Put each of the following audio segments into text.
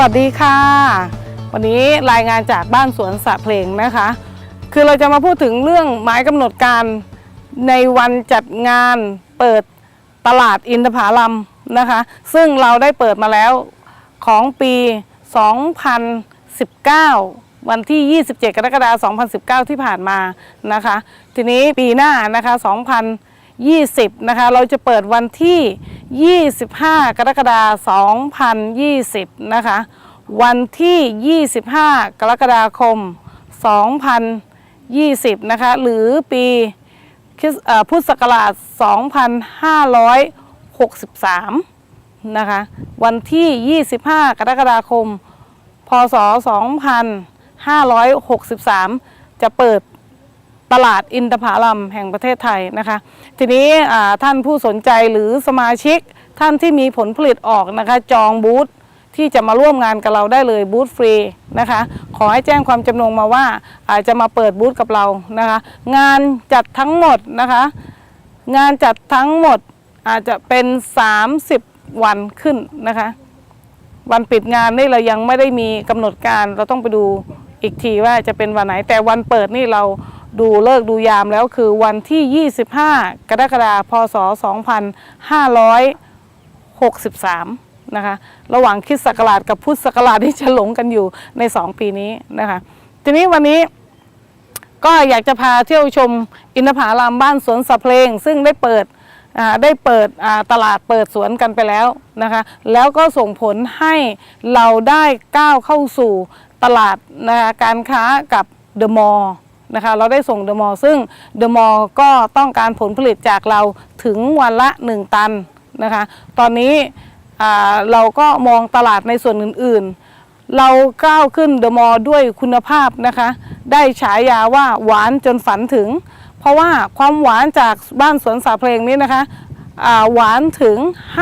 สวัสดีค่ะ วันนี้รายงานจากบ้านสวนสะเพลงนะคะ คือเราจะมาพูดถึงเรื่องหมายกำหนดการในวันจัดงานเปิดตลาดอินทผลัมนะคะ ซึ่งเราได้เปิดมาแล้วของปี 2019 วันที่ 27 กรกฎาคม 2019 ที่ผ่านมานะคะ ทีนี้ปีหน้านะคะ 2020 นะคะ เราจะเปิดวันที่ 25 กรกฎาคม 2020 นะคะ วันที่ 25 กรกฎาคม 2020 นะคะ หรือปีพุทธศักราช 2563 นะคะ วันที่ 25 กรกฎาคม พศ 2563 จะเปิด ตลาดอินทผลัมแห่งประเทศไทยนะคะ ทีนี้ท่านผู้สนใจหรือสมาชิกท่านที่มีผลผลิตออกนะคะ จองบูธที่จะมาร่วมงานกับเราได้เลยบูธฟรีนะคะ ขอให้แจ้งความจำนงมาว่าอาจจะมาเปิดบูธกับเรานะคะ งานจัดทั้งหมดนะคะ งานจัดทั้งหมดอาจจะเป็น 30 วันขึ้นนะคะ วันปิดงานนี่เรายังไม่ได้มีกำหนดการเราต้องไปดูอีกทีว่าจะเป็นวันไหนแต่วันเปิดนี่เรา ดูเลิกดูยามแล้วคือวันที่ 25 กรกฎาคมพศ 2563 นะคะ ระหว่างคริดศักราชกับพุทธศักราชที่จะหลงกันอยู่ใน 2 ปีนี้นะคะ ทีนี้วันนี้ก็อยากจะพาเที่ยวชมอินทผลัมบ้านสวนสับเพลง ซึ่งได้เปิดได้เปิดตลาดเปิดสวนกันไปแล้วนะคะ แล้วก็ส่งผลให้เราได้ก้าวเข้าสู่ตลาดนะคะการค้ากับเดอะมอลล์ นะคะ เราได้ส่งเดอะมอลซึ่งเดอะมอลก็ต้องการผลผลิตจากเราถึงวันละ 1 ตันนะคะ ตอนนี้เราก็มองตลาดในส่วนอื่นๆ เราก้าวขึ้นเดอะมอลด้วยคุณภาพนะคะ ได้ฉายาว่าหวานจนฝันถึง เพราะว่าความหวานจากบ้านสวนสาเพลงนี้นะคะหวานถึง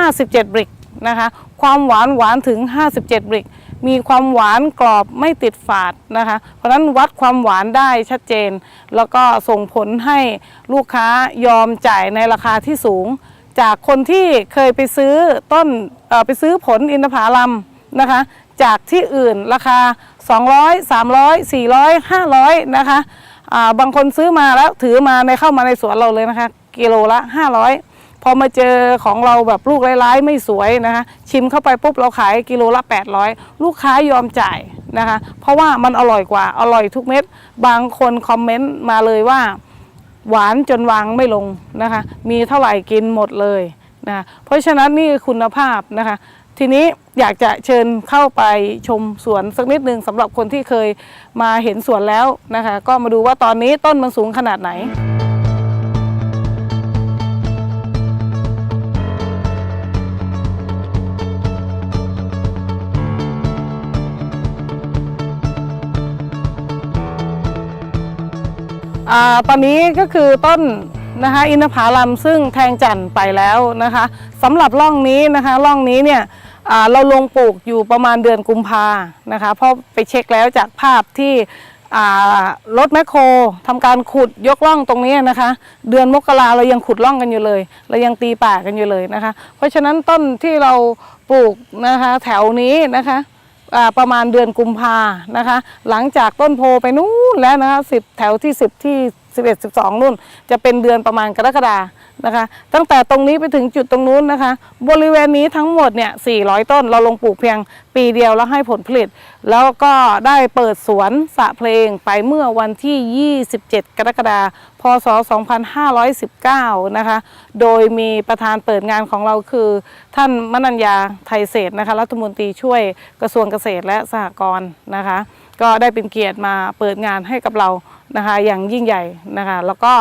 57 บริกนะคะ ความหวานหวานถึง 57 บริก มีความหวานกรอบไม่ติดฝาดนะคะ เพราะฉะนั้นวัดความหวานได้ชัดเจน แล้วก็ส่งผลให้ลูกค้ายอมจ่ายในราคาที่สูง จากคนที่เคยไปซื้อต้นไปซื้อผลอินทผลัมนะคะ จากที่อื่นราคา 200 300 400 500 นะคะอ่าบางคนซื้อมาแล้วถือมาในเข้ามาในสวนเราเลยนะคะ กิโลละ 500 พอมาเจอของเราแบบลูกร้ายๆไม่สวยนะคะ ชิมเข้าไปปุ๊บเราขายกิโลละ 800 ลูกค้ายอมจ่ายนะคะ เพราะว่ามันอร่อยกว่าอร่อยทุกเม็ด บางคนคอมเมนต์มาเลยว่า หวานจนวางไม่ลงนะคะ มีเท่าไหร่กินหมดเลยนะะเพราะฉะนั้นนี่คุณภาพนะคะ ทีนี้อยากจะเชิญเข้าไปชมสวนสักนิดนึงสำหรับคนที่เคยมาเห็นสวนแล้วนะคะ ก็มาดูว่าตอนนี้ต้นมันสูงขนาดไหน ตอนนี้ก็คือต้นนะคะอินทผลัมซึ่งแทงจันไปแล้วนะคะสำหรับร่องนี้นะคะร่องนี้เนี่ยเราลงปลูกอยู่ประมาณเดือนกุมภานะคะเพราะไปเช็คแล้วจากภาพที่รถแมคโครทำการขุดยกร่องตรงนี้นะคะ เดือนมกราเรายังขุดร่องกันอยู่เลย เรายังตีป่ากันอยู่เลยนะคะ เพราะฉะนั้นต้นที่เราปลูกนะคะแถวนี้นะคะ ประมาณเดือนกุมภานะคะ หลังจากต้นโพไปนู้นแล้วนะคะสิบแถวที่สิบที่11 12นู่น จะเป็นเดือนประมาณกรกฎานะคะ ตั้งแต่ตรงนี้ไปถึงจุดตรงนู้นนะคะ บริเวณนี้ทั้งหมดเนี่ย400 ต้นเราลงปลูกเพียงปีเดียวแล้วให้ผลผลิต แล้วก็ได้เปิดสวนสะเพลงไปเมื่อวันที่ 27 กรกฎาคมพศ 2519 นะคะ โดยมีประธานเปิดงานของเราคือ ท่านมนัญญาไทยเศรษฐ์นะคะรัฐมนตรีช่วยกระทรวงเกษตรและสหกรณ์นะคะ ก็ได้เป็นเกียรติมาเปิดงานให้กับเรานะคะอย่างยิ่งใหญ่นะคะแล้วก็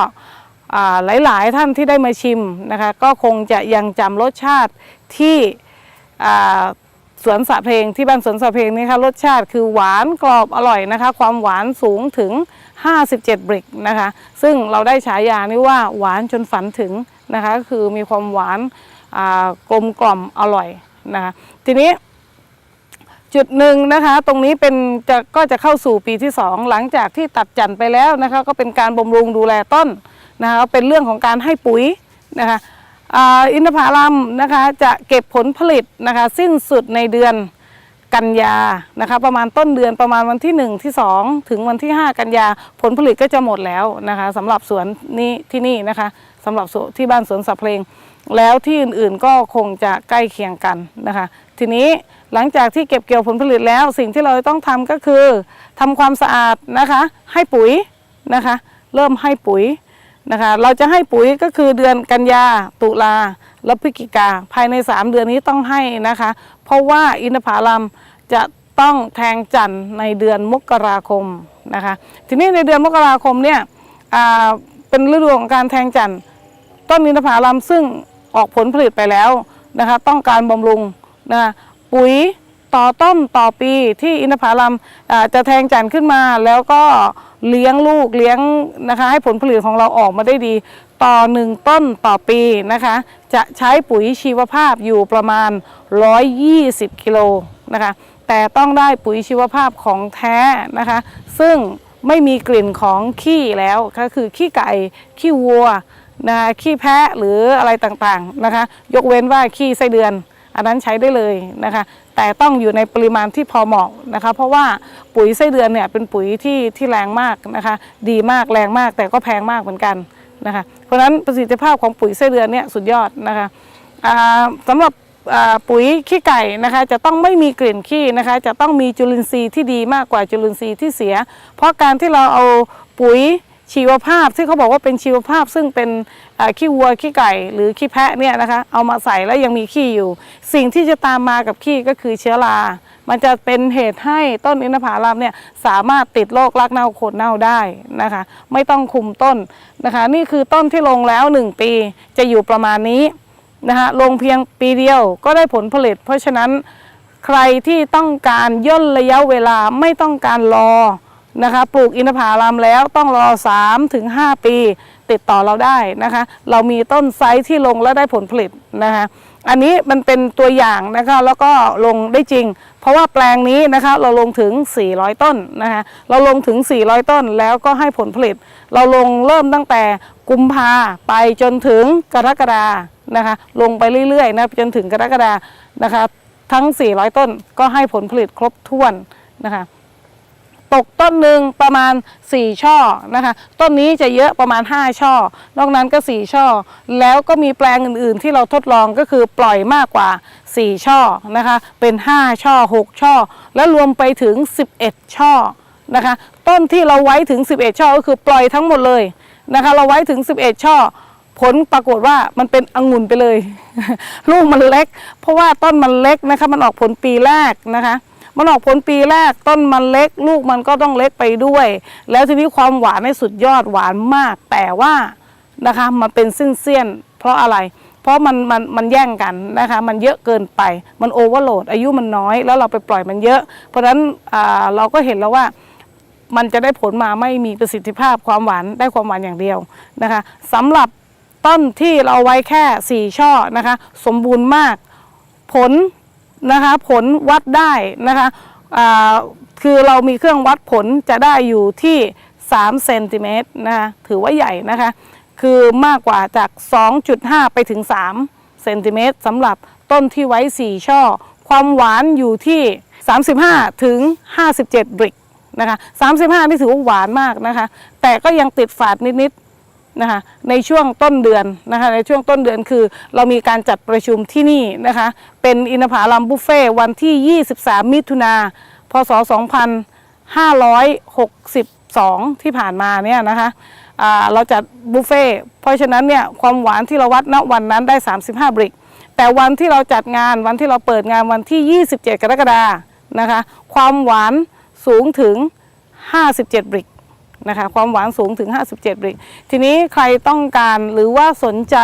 หลายๆท่านที่ได้มาชิมนะคะก็คงจะยังจำรสชาติที่สวนสะเพลงที่บ้านสวนสะเพลงนี่ค่ะรสชาติคือหวานกรอบอร่อยนะคะความหวานสูงถึง 57 บริกนะคะซึ่งเราได้ฉายานี้ว่าหวานจนฝันถึงนะคะก็คือมีความหวานกลมกล่อมอร่อยนะคะทีนี้ จุดหนึ่งนะคะ ตรงนี้เป็นจะก็จะเข้าสู่ปีที่ 2 หลังจากที่ตัดจันทร์ไปแล้วนะคะ ก็เป็นการบำรุงดูแลต้นนะคะเป็นเรื่องของการให้ปุ๋ยนะคะอินทผลัมนะคะจะเก็บผลผลิตนะคะ สิ้นสุดในเดือนกันยานะคะ ประมาณต้นเดือนประมาณวันที่ 1 ที่ 2 ถึงวันที่ 5 กันยาผลผลิตก็จะหมดแล้วนะคะสำหรับสวนนี้ที่นี่นะคะสำหรับที่บ้านสวนสับเพลง แล้วที่อื่นๆก็คงจะใกล้เคียงกันนะคะ ทีนี้ หลังจากที่เก็บเกี่ยวผลผลิตแล้วสิ่งที่เราต้องทำก็คือทำความสะอาดนะคะ ให้ปุ๋ยนะคะ เริ่มให้ปุ๋ยนะคะ เราจะให้ปุ๋ยก็คือเดือนกันยาตุลาและพฤศจิกาภายใน 3 เดือนนี้ต้องให้นะคะ เพราะว่าอินทผลัมจะต้องแทงจันทร์ในเดือนมกราคมนะคะ ทีนี้ในเดือนมกราคมเนี่ยเป็นฤดูของการแทงจันทร์ต้นอินทผลัมซึ่งออกผลผลิตไปแล้วนะคะ ต้องการบำรุงนะคะ ปุ๋ยต่อต้นต่อปีที่อินทผลัมจะแทงจันทร์ขึ้นมา แล้วก็เลี้ยงลูกเลี้ยงนะคะ ให้ผลผลิตของเราออกมาได้ดี ต่อหนึ่งต้นต่อปีนะคะ จะใช้ปุ๋ยชีวภาพอยู่ประมาณ 120 กิโลนะคะ แต่ต้องได้ปุ๋ยชีวภาพของแท้นะคะ ซึ่งไม่มีกลิ่นของขี้แล้วก็คือขี้ไก่ขี้วัวนะคะขี้แพะหรืออะไรต่างๆนะคะ ยกเว้นว่าขี้ไส้เดือน อันนั้นใช้ได้เลยนะคะ แต่ต้องอยู่ในปริมาณที่พอเหมาะนะคะ เพราะว่าปุ๋ยไส้เดือนเนี่ยเป็นปุ๋ยที่ที่แรงมากนะคะ ดีมากแรงมากแต่ก็แพงมากเหมือนกันนะคะ เพราะฉะนั้นประสิทธิภาพของปุ๋ยไส้เดือนเนี่ยสุดยอดนะคะอ่าสำหรับปุ๋ยขี้ไก่นะคะจะต้องไม่มีกลิ่นขี้นะคะ จะต้องมีจุลินทรีย์ที่ดีมากกว่าจุลินทรีย์ที่เสีย เพราะการที่เราเอาปุ๋ย ชีวภาพที่เขาบอกว่าเป็นชีวภาพ ซึ่งเป็นขี้วัวขี้ไก่ หรือขี้แพะเนี่ยนะคะเอามาใส่แล้วยังมีขี้อยู่ สิ่งที่จะตามมากับขี้ก็คือเชื้อรา มันจะเป็นเหตุให้ต้นอินทผลัมเนี่ยสามารถติดโรครากเน่าโคนเน่าได้นะคะ ไม่ต้องคุมต้นนะคะ นี่คือต้นที่ลงแล้ว 1 ปีจะอยู่ประมาณนี้นะคะลงเพียงปีเดียวก็ได้ผลผลิต เพราะฉะนั้นใครที่ต้องการย่นระยะเวลาไม่ต้องการรอ นะคะปลูกอินทผลัมแล้วต้องรอ3-5ถึง5ปี ติดต่อเราได้นะคะ เรามีต้นไซส์ที่ลงแล้วได้ผลผลิตนะคะอันนี้มันเป็นตัวอย่างนะคะแล้วก็ลงได้จริง เพราะว่าแปลงนี้นะคะเราลงถึง 400 ต้นนะคะเราลงถึง 400 ต้นแล้วก็ให้ผลผลิต เราลงเริ่มตั้งแต่กุมภาไปจนถึงกรกฎานะคะลงไปเรื่อยๆนะจนถึงกรกฎานะคะทั้ง 400 ต้นก็ให้ผลผลิตครบถ้วนนะคะ ตกต้นหนึ่งประมาณ 4 ช่อนะคะ ต้นนี้จะเยอะประมาณ 5 ช่อ นอกนั้นก็ 4 ช่อ แล้วก็มีแปลงอื่นๆ ที่เราทดลองก็คือปล่อยมากกว่า 4 ช่อนะคะ เป็น 5 ช่อ 6 ช่อ แล้วรวมไปถึง 11 ช่อนะคะ ต้นที่เราไว้ถึง 11 ช่อก็คือปล่อยทั้งหมดเลยนะคะ เราไว้ถึง 11 ช่อผลปรากฏว่ามันเป็นองุ่นไปเลย ลูกมันเล็ก เพราะว่าต้นมันเล็กนะคะ มันออกผลปีแรกนะคะ มันออกผลปีแรกต้นมันเล็ก ลูกมันก็ต้องเล็กไปด้วย แล้วทีนี้ความหวานในสุดยอดหวานมาก แต่ว่านะคะมันเป็นเส้นเพราะอะไร เพราะมันมันมันแย่งกันนะคะ มันเยอะเกินไป มันโอเวอร์โหลด อายุมันน้อย แล้วเราไปปล่อยมันเยอะ เพราะฉะนั้นอ่าเราก็เห็นแล้วว่ามันจะได้ผลมาไม่มีประสิทธิภาพความหวานได้ความหวานอย่างเดียวนะคะสำหรับต้นที่เราไว้แค่ 4 ช่อนะคะ สมบูรณ์มาก ผล นะคะ ผลวัดได้นะคะคือเรามีเครื่องวัดผลจะได้อยู่ที่3เซนติเมตรนะคะถือว่าใหญ่นะคะ คือมากกว่าจาก 2.5 ไปถึง3เซนติเมตรสำหรับต้นที่ไว้ 4 ช่อ ความหวานอยู่ที่ 35 ถึง 57 บริกนะคะ 35 นี่ถือว่าหวานมากนะคะ แต่ก็ยังติดฝาดนิด ๆ นะคะในช่วงต้นเดือนนะคะในช่วงต้นเดือนคือ เรามีการจัดประชุมที่นี่นะคะเป็นอินทผลัมบุฟเฟ่วันที่ 23 มิถุนาพศ 2562 ที่ผ่านมาเนี่ยนะคะเราจัดบุฟเฟ่เพราะฉะนั้นเนี่ยความหวานที่เราวัดณวันนั้นได้ 35 บริก แต่วันที่เราจัดงานวันที่เราเปิดงานวันที่ 27 กรกฎานะคะความหวานสูงถึง 57 บริก นะคะความหวานสูงถึง 57บริก ทีนี้ใครต้องการหรือว่าสนใจ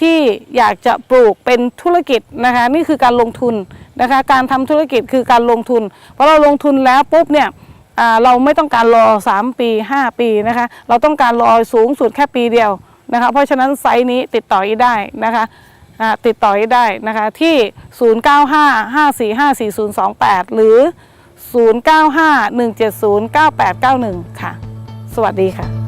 ที่อยากจะปลูกเป็นธุรกิจนะคะนี่คือการลงทุนนะคะการทำธุรกิจคือการลงทุนเพราะเราลงทุนแล้วปุ๊บเนี่ยเราไม่ต้องการรอ 3 ปี 5 ปีนะคะเราต้องการรอสูงสุดแค่ปีเดียวนะคะเพราะฉะนั้นไซส์นี้ติดต่ออีได้นะคะติดต่ออีได้นะคะที่ 0955454028 หรือ 0951709891 ค่ะ สวัสดีค่ะ